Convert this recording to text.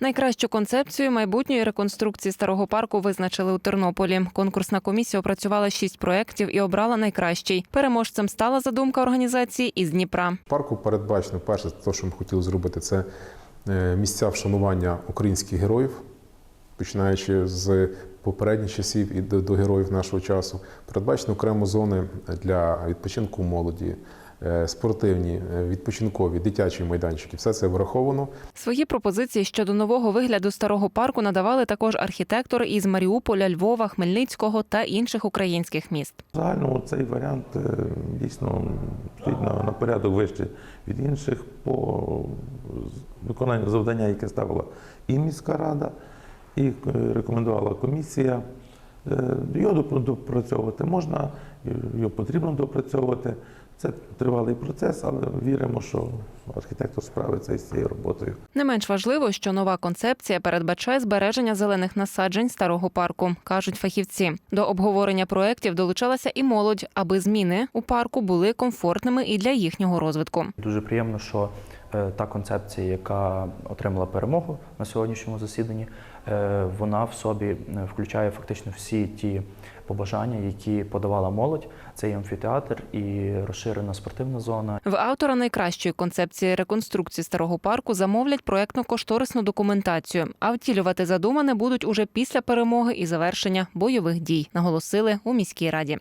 Найкращу концепцію майбутньої реконструкції старого парку визначили у Тернополі. Конкурсна комісія опрацювала шість проєктів і обрала найкращий. Переможцем стала задумка організації із Дніпра. Парку передбачено перше, те, що ми хотіли зробити, це е, місця вшанування українських героїв, починаючи з попередніх часів і до, героїв нашого часу. Передбачено окремо зони для відпочинку молоді, спортивні, е, відпочинкові, дитячі майданчики. Все це враховано. Свої пропозиції щодо нового вигляду старого парку надавали також архітектори із Маріуполя, Львова, Хмельницького та інших українських міст. В загальному цей варіант е, дійсно стоїть на, на порядок вище від інших по виконанню завдання, яке ставила і міська рада, і е, рекомендувала комісія. Е, Його допрацьовувати можна, його потрібно допрацьовувати. Це тривалий процес, але віримо, що архітектор справиться із цією роботою. Не менш важливо, що нова концепція передбачає збереження зелених насаджень старого парку, кажуть фахівці. До обговорення проєктів долучалася і молодь, аби зміни у парку були комфортними і для їхнього розвитку. Дуже приємно, що та концепція, яка отримала перемогу на сьогоднішньому засіданні, е, вона в собі е, включає фактично всі ті побажання, які подавала молодь. Це і амфітеатр, і розширена спортивна зона, В автора найкращої концепції реконструкції старого парку замовлять проєктно-кошторисну документацію, а втілювати задумане будуть уже після перемоги і завершення бойових дій, наголосили у міській раді.